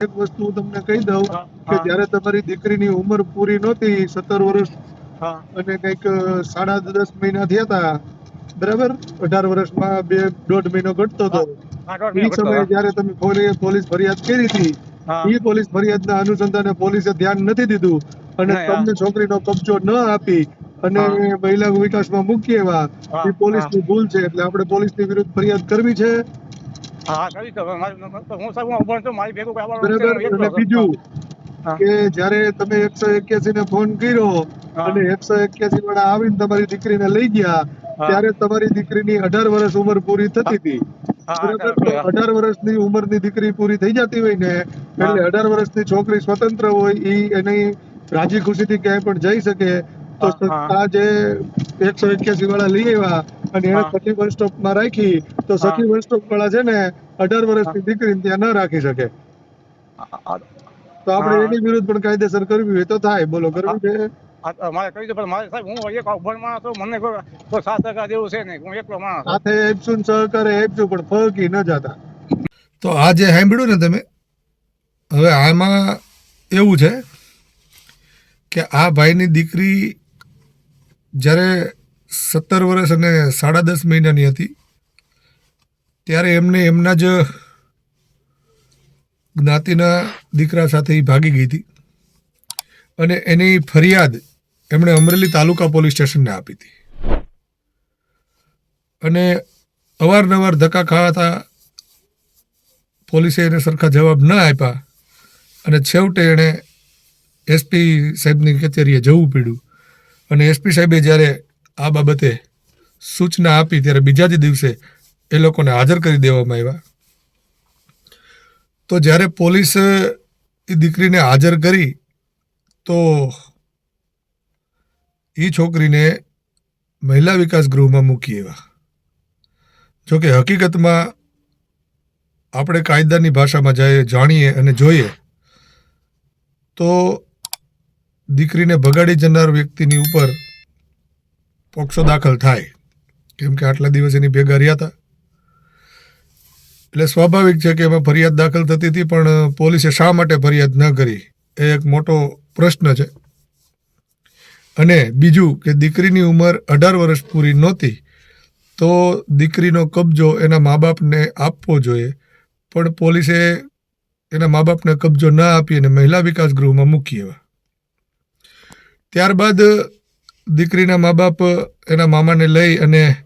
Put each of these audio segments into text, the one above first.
એક વસ્તુ હું તમને કહી દઉં કે. જ્યારે તમારી દીકરીની ઉંમર પૂરી નહોતી સત્તર વર્ષ અને કંઈક સાડા દસ મહિના થયા હતા બરાબર? અઢાર વર્ષમાં બે દોઢ મહિનો ઘટતો હતો. એ સમયે જ્યારે તમે પોલી- પોલીસ ફરિયાદ કરી હતી એ પોલીસ ફરિયાદના અનુસંધાને પોલીસે ધ્યાન નથી દીધું અને. તમને છોકરીનો કબજો ન આપી અને. મહિલા વિકાસમાં મૂકી એવા. એ પોલીસની ભૂલ છે એટલે આપણે પોલીસની વિરુદ્ધ ફરિયાદ કરવી છે. હા હા કરી શકો હું સાહેબ હું ઊભો છું મારી ભેગું કોઈ બરાબર નથી, એકલો અને હતો. બીજું કે જ્યારે તમે એકસો એક્યાસી ને ફોન કર્યો અને એકસો એક્યાસી વાળા આવીને તમારી દીકરીને લઈ ગયા ત્યારે તમારી દીકરીની અઢાર વર્ષ ઉંમર પૂરી થતી હતી. અઢાર વર્ષની ઉંમરની દીકરી પૂરી થઈ જતી હોય ને એટલે અઢાર વર્ષની છોકરી સ્વતંત્ર હોય ઈ એની રાજી ખુશીથી ક્યાંય પણ જઈ શકે. તો. આ જે એકસો એક્યાસી વાળા લઈ આવ્યા અને એને. સખી વન સ્ટોપમાં રાખી તો સખી વન સ્ટોપ વાળા છે ને અઢાર વર્ષની દીકરીને ત્યાં ન રાખી શકે. તો આપણે એની વિરુદ્ધ પણ કાયદેસર કરવી હોય તો થાય બોલો કરવી છે મારે કહી દો પણ મારે સાહેબ હું એક ઊભો માણસ છું મને કોઈ કોઈ સાત ટકા જેવું છે નહીં હું એકલો માણસ સાથે એપસુન સહકારે એપસું પણ ફરકી ન જતા. તો આ જે સાંભળ્યું ને તમે હવે આમાં એવું છે કે આ ભાઈની દીકરી જ્યારે સત્તર વર્ષ અને સાડા દસ મહિનાની હતી. ત્યારે એમને એમના જ જ્ઞાતિના દીકરા સાથે ભાગી ગઈ હતી. અને એની ફરિયાદ એમણે અમરેલી તાલુકા પોલીસ સ્ટેશનને આપી હતી. અને અવારનવાર ધક્કા ખાવાતા પોલીસે એને સરખા જવાબ ન આપ્યા. અને છેવટે એણે એસપી સાહેબની કચેરીએ જવું પડ્યું. અને એસપી સાહેબે જ્યારે આ બાબતે સૂચના આપી ત્યારે બીજા જ દિવસે એ લોકોને હાજર કરી દેવામાં આવ્યા. તો જ્યારે પોલીસ એ દીકરીને હાજર કરી, તો એ છોકરીને મહિલા વિકાસ ગૃહમાં મૂકી આવ્યા. જોકે હકીકતમાં આપણે કાયદાની ભાષામાં જઈએ, જાણીએ અને જોઈએ, તો દીકરીને ભગાડી જનાર વ્યક્તિની ઉપર પોક્સો દાખલ થાય. કેમ કે આટલા દિવસ એની ભેગા રહ્યા હતા. એટલે સ્વાભાવિક છે કે એમાં ફરિયાદ દાખલ થતી હતી, પણ પોલીસે શા માટે ફરિયાદ ન કરી, એ એક મોટો પ્રશ્ન છે. અને બીજું કે દીકરીની ઉંમર અઢાર વર્ષ પૂરી નહોતી, તો દીકરીનો કબજો એના મા બાપને આપવો જોઈએ. પણ પોલીસે એના મા બાપને કબજો ના આપી અને મહિલા વિકાસ ગૃહમાં મૂકી એવા. ત્યારબાદ દીકરીના મા બાપ, એના મામાને લઈ અને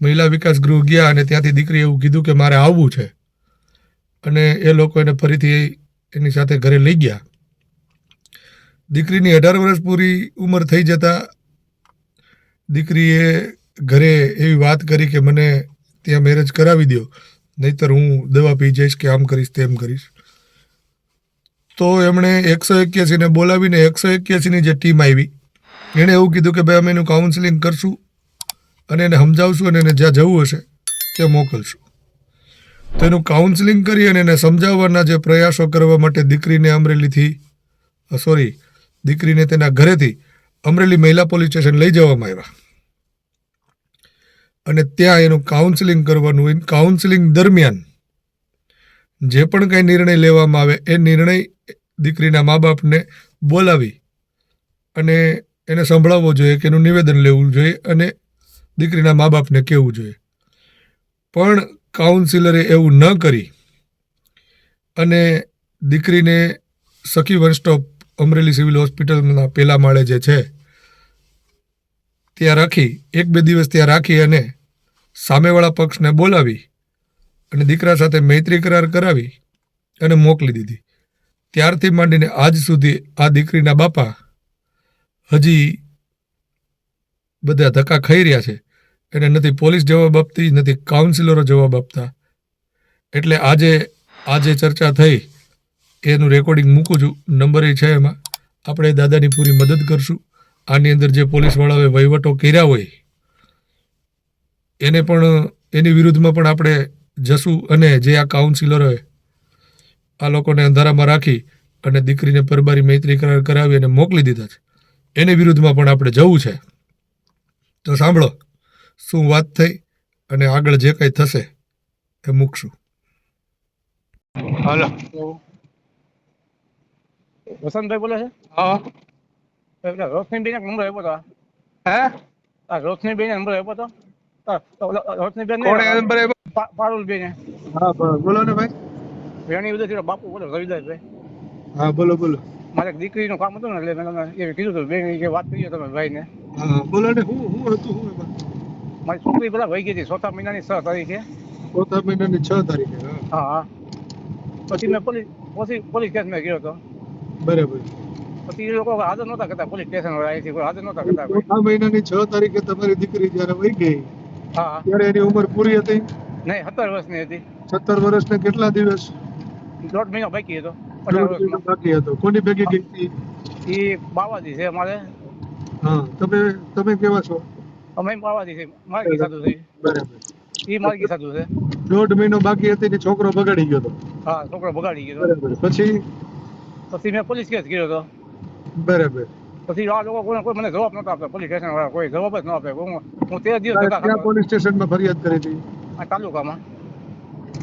મહિલા વિકાસ ગૃહ ગયા અને ત્યાંથી દીકરીએ એવું કીધું કે મારે આવવું છે. અને એ લોકો એને ફરીથી એની સાથે ઘરે લઈ ગયા. દીકરીની અઢાર વર્ષ પૂરી ઉંમર થઈ જતા દીકરીએ ઘરે એવી વાત કરી કે મને ત્યાં મેરેજ કરાવી દો નહીતર હું દવા પી જઈશ કે આમ કરીશ તેમ કરીશ. તો એમણે એકસો એક્યાસીને બોલાવીને એકસો એક્યાસીની જે ટીમ આવી એણે એવું કીધું કે ભાઈ અમે એનું કાઉન્સિલિંગ કરશું અને એને સમજાવશું અને એને જ્યાં જવું હશે, ત્યાં મોકલશું. તો એનું કાઉન્સિલિંગ કરી અને એને સમજાવવાના જે પ્રયાસો કરવા માટે દીકરીને અમરેલીથી સોરી દીકરીને તેના ઘરેથી અમરેલી મહિલા પોલીસ સ્ટેશન લઈ જવામાં આવ્યા. અને ત્યાં એનું કાઉન્સેલિંગ કરવાનું કાઉન્સેલિંગ દરમિયાન જે પણ કંઈ નિર્ણય લેવામાં આવે, એ નિર્ણય દીકરીના મા બાપને બોલાવી અને એને સંભળાવવો જોઈએ કે એનું નિવેદન લેવું જોઈએ અને દીકરીના મા બાપને કહેવું જોઈએ. પણ કાઉન્સિલરે એવું ન કરી અને દીકરીને સખી વન સ્ટોપ અમરેલી સિવિલ હોસ્પિટલના પહેલા માળે જે છે, ત્યાં રાખી, એક બે દિવસ ત્યાં રાખી અને સામેવાળા પક્ષને બોલાવી અને દીકરા સાથે મૈત્રી કરાર કરાવી અને મોકલી દીધી. ત્યારથી માંડીને આજ સુધી આ દીકરીના બાપા હજી બધા ધક્કા ખાઈ રહ્યા છે. એને નથી પોલીસ જવાબ આપતી, નથી કાઉન્સિલરો જવાબ આપતા. એટલે આજે આ જે ચર્ચા થઈ. એનું રેકોર્ડિંગ મૂકું છું. નંબર એ છે એમાં. આપણે દાદાની પૂરી મદદ કરશું. આની અંદર જે પોલીસવાળાઓએ વહીવટો કર્યા હોય, એને પણ, એની વિરુદ્ધમાં પણ આપણે જશું અને જે આ કાઉન્સિલરોએ આ લોકોને અંધારામાં રાખી અને દીકરીને પરબારી મૈત્રી કરાર કરાવી અને મોકલી દીધા છે. એની વિરુદ્ધમાં પણ આપણે જવું છે. તો સાંભળો શું વાત થઈ અને આગળ જે કંઈ થશે એ મૂકશું. હાલો. વસંતભાઈ બોલે છે? હા. એટલે રોશનીબેન નંબર આપ્યો હતો હે? આ રોશનીબેન નંબર આપ્યો હતો રોશનીબેન કોણે નંબર આપ્યો? પારુલબેન. હા બોલો ને ભાઈ. વેણી ઉદયથી બાપુ બોલો રવિદાસભાઈ. હા બોલો બોલો. મારે દીકરીનું કામ હતું ને એટલે મેં તમને એ કીધું હતું બેન કે વાત કરીએ તમે ભાઈને. બોલો ને હું હું હતું હું એમાં? મારી છોકરી પેલા વહી ગઈ હતી ચોથા મહિનાની છ તારીખે. ચોથા મહિનાની છ તારીખે હા. હા. પછી મેં પોલીસ પછી પોલીસ કેસમાં ગયો હતો. બરાબર. પછી એ લોકો હાજર નહોતા કરતા પોલીસ સ્ટેશન વાળા અહીંથી કોઈ હાજર નહોતા કરતા ચોથા મહિનાની છ તારીખે તમારી દીકરી જયારે વહી ગઈ હા. ત્યારે એની ઉંમર પૂરી હતી? નહીં સત્તર વર્ષની હતી. સત્તર વર્ષને કેટલા દિવસ? દોઢ મહિનો બાકી હતો. બાકી હતો. કોની ભેગી ગઈ હતી? એ બાવાજી છે અમારે. હા તમે તમે કેવા છો? અમે બાવાજી છે. માર્ગી સાધુ છે. બરાબર. એ માર્ગી સાધુ છે. દોઢ મહિનો બાકી હતી ને છોકરો બગાડી ગયો હતો. હા છોકરો બગાડી ગયો બરાબર. પછી? પછી મેં પોલીસ કેસ કર્યો હતો. બરાબર. પછી આ લોકો કોઈ કોઈ મને જવાબ નતો આપતો. પોલીસ સ્ટેશન વાળા કોઈ જવાબ જ ન આપે. હું હું તે દિવસ ક્યાં પોલીસ સ્ટેશનમાં ફરિયાદ કરી હતી? આ તાલુકામાં.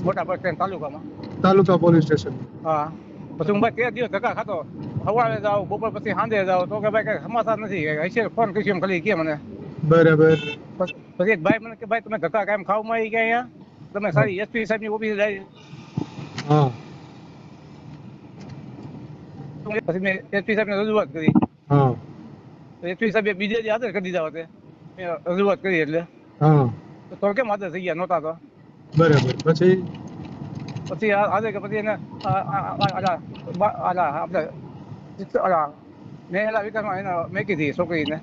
મોટા બસ સ્ટેન્ડ તાલુકામાં. Taluka police station. હા. પછી હું ભાઈ કે દિવસ ધક્કા ખાતો સવારે જાઉં બપોર પછી સાંજે જાઉં તો કે ભાઈ કઈ સમાચાર નથી. કે હશે ફોન કરીશું એમ ખાલી કે મને? બરાબર. પછી એક ભાઈ મને કે ભાઈ તમે ધક્કા કાયમ ખાવામાં આવી ગયા અહીંયા? તમે સારી એસપી સાહેબની ઓફિસે જાય. હા. પછી મેં એસપી સાહેબને રજૂઆત કરી. હા. એસપી સાહેબ બીજે જે હાજર કરી દીધા હોતે મેં રજૂઆત કરી એટલે. હા. તો કેમ હાજર થઈ ગયા? નહોતા તો. બરાબર. પછી? પછી આજે કે પછી એને આલા આપણે આલા મેં એલા વિકાસમાં એને મેકી હતી છોકરીને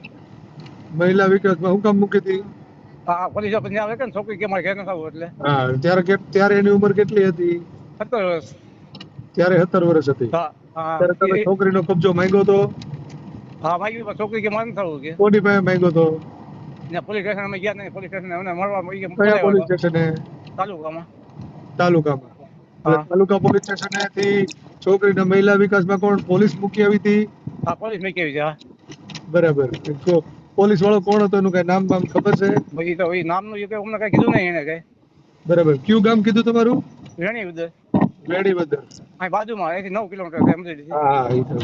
મહિલા વિકાસમાં હું કામ મૂકી હતી આ પોલીસ ઓફિસ આવે કે છોકરી કે મારે ઘેર ન થવું એટલે હા ત્યારે ત્યારે એની ઉંમર કેટલી હતી સત્તર વર્ષ ત્યારે સત્તર વર્ષ હતી હા હા ત્યારે તમે છોકરીનો કબજો માંગ્યો તો હા માગી પણ છોકરી કે મારે ન થવું કે કોની પાસે માંગ્યો તો ને પોલીસ સ્ટેશન અમે ગયા નહીં પોલીસ સ્ટેશન મળવા પોલીસ સ્ટેશને તાલુકામાં તાલુકામાં હા. તાલુકા પોલીસ સ્ટેશનેથી છોકરીના મહિલા વિકાસમાં કોણ? પોલીસ મૂકી આવી હતી? હા પોલીસ મૂકી આવી છે બરાબર. તો પોલીસ વાળો કોણ હતો એનું કઈ નામ બામ ખબર છે? ભાઈ તો એ નામનું અમને કઈ કીધું નહીં એને કઈ. બરાબર. કયું ગામ કીધું તમારું? વેડી બદર અહીં બાજુમાં અહીંથી નવ કિલોમીટર છે સમજી હા હા એ તો.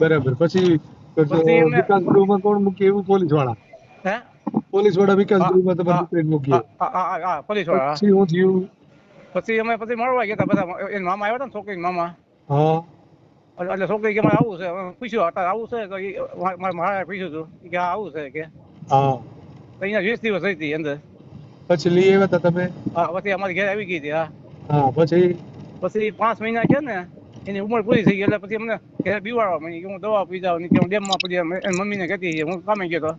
બરાબર. પછી વિકાસ ગૃહમાં કોણ મૂકી એવું પોલીસવાળા હે? પોલીસવાળા વિકાસ હા, ગૃહમાં તમારી હા, દીકરીને મૂકી હા હા હા, હા પોલીસવાળા પછી હું થયું? પછી અમે પછી મળવા ગયા બધા. એના મામા આવ્યા હતા ને છોકરી મામા. એટલે છોકરી કે મારે આવું છે. પૂછ્યું અત્યારે આવું છે તો મારે મારા પૂછ્યું હતું કે આવું છે. કે અહીંયા વીસ દિવસ રહી હતી અંદર. પછી લઈ આવ્યા હતા તમે? હા પછી અમારી ઘેર આવી ગઈ હતી હા. પછી? પછી પાંચ મહિના છે ને એની ઉંમર પૂરી થઈ ગઈ. એટલે પછી અમને ઘરે બીવાડવા મળી કે હું દવા પી જાઉં કે હું ડેમમાં પડી જાઉં. એની મમ્મીને કહેતી હતી, હું કામે ગયો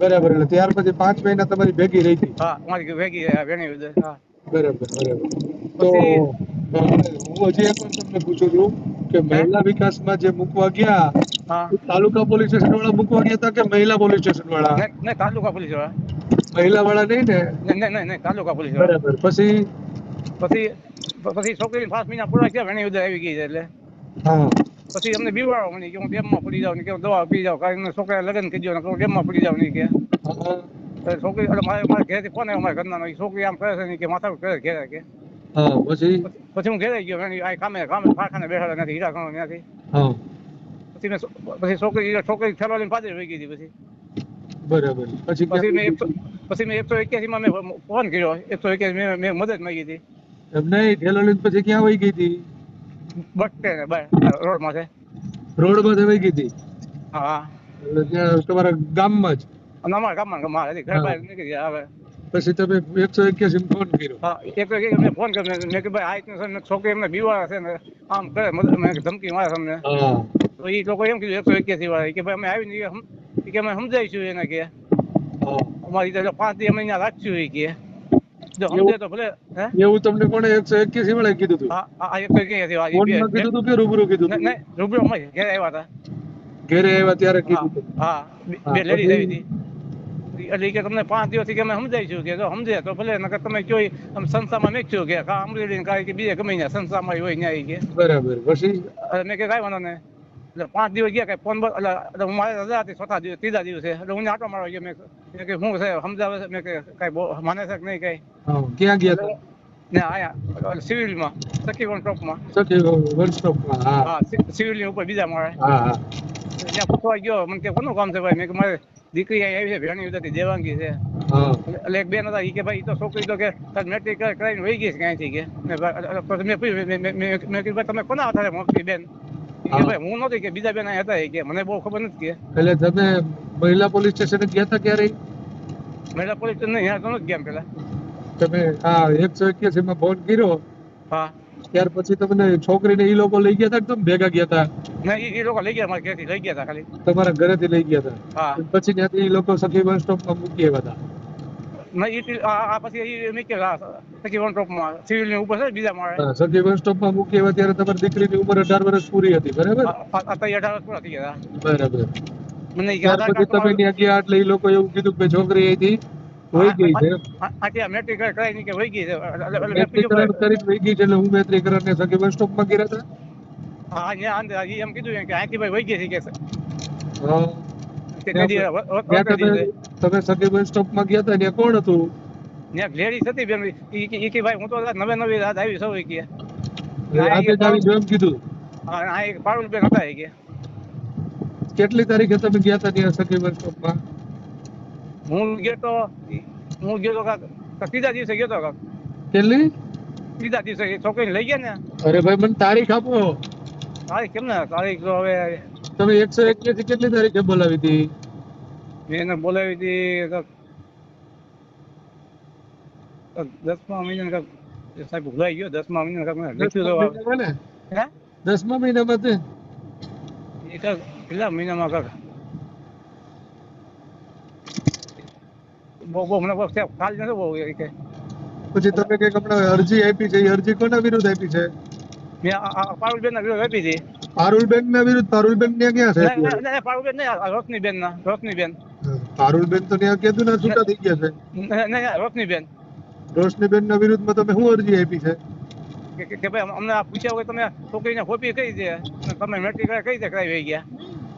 બરાબર એટલે ત્યાર પછી પાંચ મહિના તમારી ભેગી રહી હતી? હા અમારી ભેગી વેણી હા. બરાબર બરાબર. તો પછી- હું હજી એક તમને પૂછું છું કે મહિલા વિકાસમાં જે મૂકવા ગયા તાલુકા પોલીસ સ્ટેશન વાળા મૂકવા ગયા હતા કે મહિલા પોલીસ સ્ટેશન વાળા નહીં નહીં તાલુકા પોલીસવાળા. મહિલા વાળા નહીં ને? નહીં નહીં તાલુકા પોલીસ બરાબર. પછી? પછી પછી છોકરી પાંચ મહિના પૂરા થયા ઉદર આવી ગઈ છે એટલે. હા. પછી અમને બીવાડવા મળી કે હું ડેમમાં પડી જાઉં ને કે દવા પી જાઉં કારણ છોકરા લગ્ન કરી દો ને ડેમમાં પડી જાઉં નહીં કે. હા. તો છોકરી એટલે મારે મારા ઘરેથી ફોન આવ્યો મારા ઘરના ઈ છોકરી આમ કરે છે ને કે માથા કરે ઘેરે કે હા પછી? પછી હું ઘેરે ગયો એની આ કામે કામે કારખાને બેઠેલા નથી હીરા ઘણો ત્યાંથી. હા. પછી મેં પછી છોકરી છોકરી ઠેલો લઈને પાછી વહી ગઈ હતી પછી. બરાબર. પછી પછી મેં પછી મેં એકસો એક્યાસી માં મેં ફોન કર્યો એકસો એક્યાસી મેં મદદ માંગી હતી. એમ નહીં ઠેલો લઈને પછી ક્યાં વહી ગઈ હતી? બસ સ્ટેન્ડ બાય રોડમાં છે રોડમાં વહી ગઈ હતી? હા. તમારા ગામમાં જ? અને અમારા ગામમાં મારે ઘર બહાર નીકળી હવે. પછી તમે એકસો એક્યાસી ફોન કર્યો? હા એક તો કે મેં ફોન કર્યો મેં કે ભાઈ આ છોકરી એમને બીવાળા છે ને આમ કરે મેં ધમકી મારે તમને તો એ લોકો એમ કીધું એકસો એક્યાસી વાળા. કે ભાઈ અમે આવીને કે અમે સમજાવીશું એને કે. અમારી તો પાંચ દી અમે અહીંયા રાખશું એ કે. જો તો ભલે એવું તમને કોણે એકસો એક્યાસી વાળા કીધું હતું હા હા એકસો એક્યાસી વાળી કીધું હતું કે રૂબરૂ કીધું નહીં રૂબરૂ અમારી ઘેર આવ્યા હતા. ઘેરે આવ્યા ત્યારે હા કીધું હા બે- લેડી બે લેડીઝ આવી હતી. એટલે કે તમને પાંચ દિવસથી કે અમે સમજાવીશું કે જો સમજે તો ભલે નકર તમે કયો આમ સંસ્થામાં મેકશું કે કા અમરેલી કાંઈ કે બીજે ગમે ત્યાં સંસ્થામાં હોય ત્યાં કે. બરાબર. પછી? મેં કે કાંઈ વાંધો નહીં. એટલે પાંચ દિવસ ગયા કે ફોન એટલે હું મારે રજા હતી ચોથા દિવસ ત્રીજા દિવસે. એટલે હું આટો મારવા ગયો. મેં કે શું છે સમજાવે છે? મેં કે કાંઈ માને છે કે નહીં કાંઈ? ક્યાં ગયા હતા? ને આયા સિવિલમાં સખી વન ટોપમાં સખી વન સ્ટોપમાં હા. હા સિવિલની ઉપર બીજા માળે. હા હા. ત્યાં પૂછવા ગયો મને કે કોનું કામ છે ભાઈ? મેં કે મારે દીકરી અહીં આવી છે ભેણી ઉદાથી દેવાંગી છે. એટલે એક બેન હતા એ કે ભાઈ તો છોકરી તો કે મેટ્રિક કરાવીને વહી ગઈ છે ક્યાંયથી કે? મેં મેં પૂછ્યું કીધું ભાઈ તમે કોના આધારે મોકલી બેન? કે ભાઈ હું નહોતી કે બીજા બેન અહીં હતા કે મને બહુ ખબર નથી કે. એટલે તમે મહિલા પોલીસ સ્ટેશન ગયા હતા ક્યારે મહિલા પોલીસ નહીં અહીંયા તો નથી ગયા પેલા તમે આ એકસો એક્યાસી માં ફોન કર્યો? હા. ત્યાર પછી તમને છોકરીને ઈ લોકો લઈ ગયા હતા કે તમે ભેગા ગયા હતા ના ઈ ઈ લોકો લઈ ગયા મારા ઘરેથી લઈ ગયા હતા ખાલી. તમારા ઘરેથી લઈ ગયા હતા હા. પછી ત્યાંથી ઈ લોકો સખી બસ સ્ટોપમાં મૂકી આવ્યા હતા ના ઈ ટી- આ આ પછી ઈ મેં કે સખી વન ટોપમાં સિવિલની ઉપર છે બીજા માળે. હા, સખી બસ સ્ટોપમાં મૂકી આવ્યા ત્યારે તમારી દીકરીની ઉંમર અઢાર વર્ષ પૂરી હતી બરાબર? આ- આ- આ તો ઈ અઢાર વર્ષ પૂરા થઈ ગયા બરાબર. હતા મને ઈ કે ત્યાર આધાર પછી કાર્ડ તમે ત્યાં ગયા એટલે ઈ લોકો એવું કીધું કે છોકરી અહીંથી વહી ગઈ છે આ ત્યાં મેટ્રિક કરાવી કે વહી ગઈ છે એટલે- એટલે મેં મેટ્રિકરણ પૂછ્યું વહી ગઈ છે એટલે હું મેટ્રિકરણને સખી બસ સ્ટોપમાં ગયા હતા હા એમ કીધું કે ભાઈ વહી ગઈ છે કે તમે ગયા કોણ હતું ત્યાં લેડીઝ હતી બેન ઈ કે- ભાઈ હું તો નવે નવી રાત આવી સૌ કે આજે આવી જો એમ કીધું હા આ એક પારુલ બેન હતા કે કેટલી તારીખે તમે ગયા હતા ત્યાં સગી બસ સ્ટોપમાં હું ગયો તો હું ગયો તો કાક ત્રીજા દિવસે ગયો તો કાક. કેટલી? ત્રીજા દિવસે છોકરી લઈ ગયા ને. અરે ભાઈ મને તારીખ આપો. તારીખ કેમ ને તારીખ તો હવે તમે એકસો એક્યાસી કેટલી તારીખે બોલાવી હતી? મેં એને બોલાવી હતી દસમા મહિના કાક સાહેબ ભૂલાઈ ગયો દસમા મહિના કાક મેં લખ્યું દસમા મહિનામાં તે? એક પેલા કેટલા મહિનામાં કાક બહુ બહુ મને કાલ નથી બહુ એ કે. પછી તમે કંઈક હમણાં અરજી આપી છે એ અરજી કોના વિરુદ્ધ આપી છે? મેં આ- આ પારુલબેન ના વિરોધ આપી હતી. પારુલબેન ના વિરુદ્ધ? પારુલબેન ત્યાં ક્યાં છે ના, અત્યારે? ના, ના, પારુલબેન નહીં રોશનીબેન ના રોશનીબેન. પારુલબેન તો ત્યાં કીધું ને છૂટા થઈ ગયા છે. ના, ના, ના, રોશનીબેન. રોશનીબેન ના વિરુદ્ધમાં તમે શું અરજી આપી છે? કે ભાઈ અમને આ પૂછ્યા વગર તમે છોકરીને ખોપી કઈ દે અને તમે મેટ્રિક કઈ રીતે કરાવી ગયા?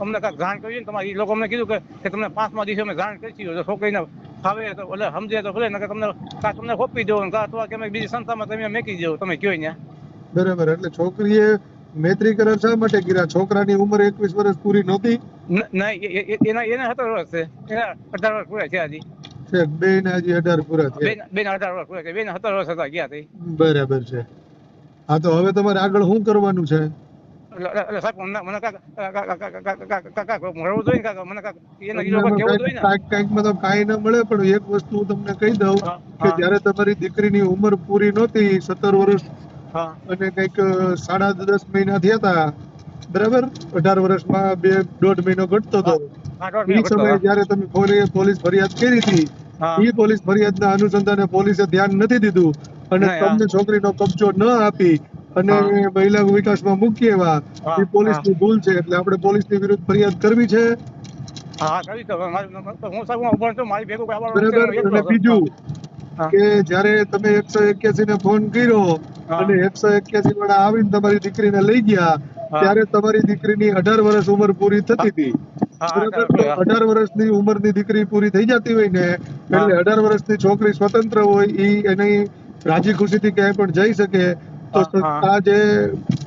અમને કાંઈક જાણ કરી ને તમારે એ લોકો અમને કીધું કે તમને પાંચમા દિવસે અમે જાણ કરી છીએ. છોકરીને ફાવે તો ભલે સમજે તો ભલે નકર તમને કાં તમને કોપી દો કાં અથવા કે અમે બીજી સંસ્થામાં તમે મેકી દો તમે કયો ને બરાબર એટલે છોકરીએ મૈત્રીકરણ શા માટે કર્યા છોકરાની ઉંમર એકવીસ વર્ષ પૂરી નહોતી? ના એના એના સત્તર વર્ષ છે. એના અઢાર વર્ષ પૂરા થયા હજી. છે બે ને હજી અઢાર પૂરા થયા. બેન બેન અઢાર વર્ષ પૂરા થયા. બેન સત્તર વર્ષ હતા ગયા હતી બરાબર છે. હા તો હવે તમારે આગળ શું કરવાનું છે? એટલે સાહેબ મને મને કાંઈક કાંઈક કાંઈક કાંઈક કાંઈક મળવું જોઈએ ને મને કાંઈક એના લોકો કેવું જોઈએ ને કાંઈક કાંઈકમાં કાંઈ ન મળે પણ એક વસ્તુ હું તમને કહી દઉં કે જ્યારે તમારી દીકરીની ઉંમર પૂરી નહોતી સત્તર વર્ષ અને કંઈક સાડા દસ મહિના થયા હતા બરાબર અઢાર વર્ષમાં બે દોઢ મહિનો ઘટતો હતો એ સમયે જ્યારે તમે પોલીસ ફરિયાદ કરી હતી એ પોલીસ ફરિયાદના અનુસંધાને પોલીસે ધ્યાન નથી દીધું અને. તમને છોકરીનો કબજો ન આપી અને. મહિલા વિકાસમાં મૂકીએ એવા. એ પોલીસની ભૂલ છે એટલે આપણે પોલીસની વિરુદ્ધ ફરિયાદ કરવી છે. હા કરી તો હું સાહેબ હું ઊભો છું મારી ભેગું બરાબર નથી, એકલો અને હતો. બીજું કે જ્યારે તમે એકસો એક્યાસી ને ફોન કર્યો અને એકસો એક્યાસી વાળા આવીને તમારી દીકરીને લઈ ગયા ત્યારે તમારી દીકરીની અઢાર વર્ષ ઉંમર પૂરી થતી હતી. અઢાર વર્ષની ઉંમરની દીકરી પૂરી થઈ જતી હોય ને એટલે અઢાર વર્ષની છોકરી સ્વતંત્ર હોય એ એની રાજી ખુશીથી ક્યાંય પણ જઈ શકે. તો હા. જે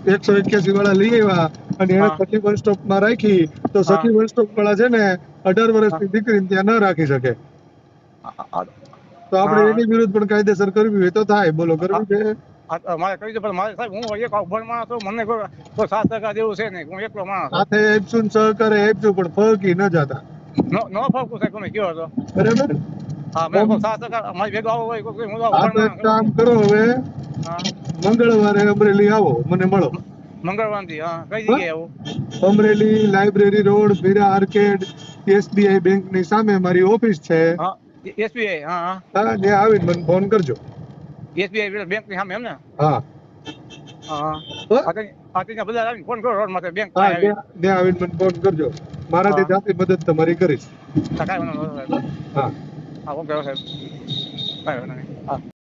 એકસો એક્યાસી વાળા લઈ આવ્યા અને એને સખી વન સ્ટોપમાં રાખી તો સખી વન સ્ટોપ વાળા છે ને અઢાર વર્ષની દીકરીને ત્યાં ન રાખી શકે. તો આપણે એની વિરુદ્ધ પણ કાયદેસર કરવી હોય તો થાય. બોલો કરવી છે? મારે કહ્યું છે પણ મારે સાહેબ હું એક અભણ માણસ છું મને કોઈ સાત ટકા જેવું છે નહીં. હું એકલો માણસ. સાથે આપશું સહકારે પણ ફરકી ન જતા. નો નો ફાવતું સાહેબ તમે કયો હતો બરાબર? કામ કરો હવે. મંગળવારે અમરેલી આવો મને મળો. મંગળવારથી હા. કઈ જગ્યાએ આવું? Amreli library road Veera arcade SBI બેંકની સામે મારી ઓફિસ છે. એસબીઆઈ હા હા. હા આવીને મને ફોન કરજો. એસબીઆઈ બેંકની સામે એમ ને હા મારાથી. જાતે મદદ તમારી કરીશ. હા. હા ઓકે સાહેબ કાંઈ વાંધો નહીં હા